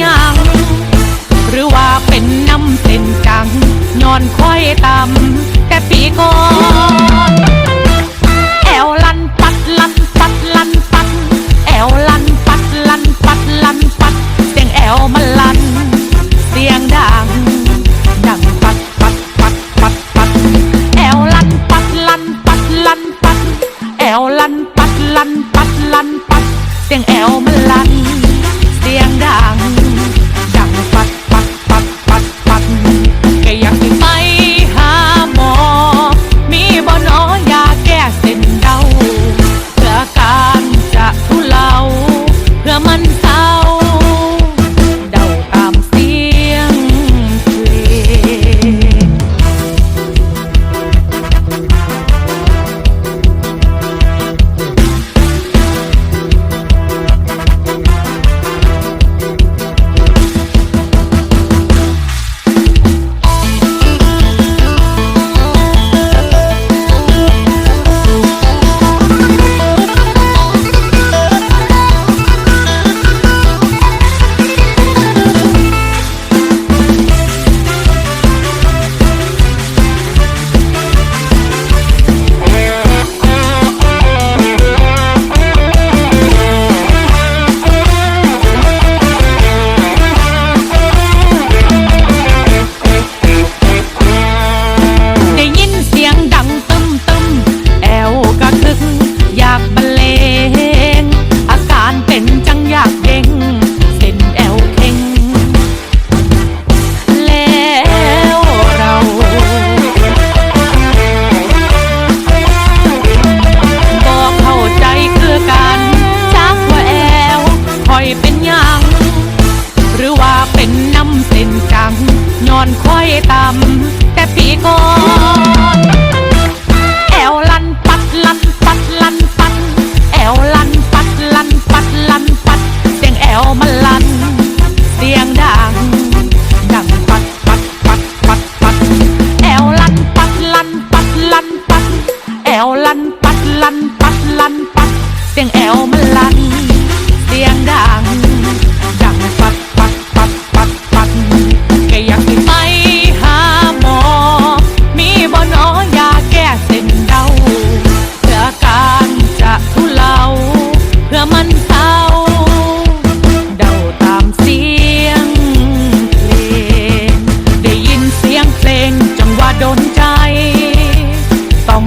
หยัง หรือว่าเป็นน้ำเส้นจังย้อนค่อยต่ำแต่ปีก่อนแอวลันปัดลันปัดลันปัด แอวลันปัดลันปัดลันปัด เสียงแอวมันลัน เสียงดัง ดังปัดปัดปัดปัดปัด แอวลันปัดลันปัดลันปัด แอวลันปัดลันปัดลันปัด เสียงแอวมันลัน เสียงดัง ต่ำแต่ปีก่อนแอวลันปัดลันปัดลันปัดแอวลันปัดลันปัดลันปัด เสียงแอวมันลัน เสียงดังดังปัดปัดปัดปัดปัดแอวลันปัดลันปัดลันปัดแอวลันปัดลันปัดลันปัด เสียงแอวมันลัน เสียงดัง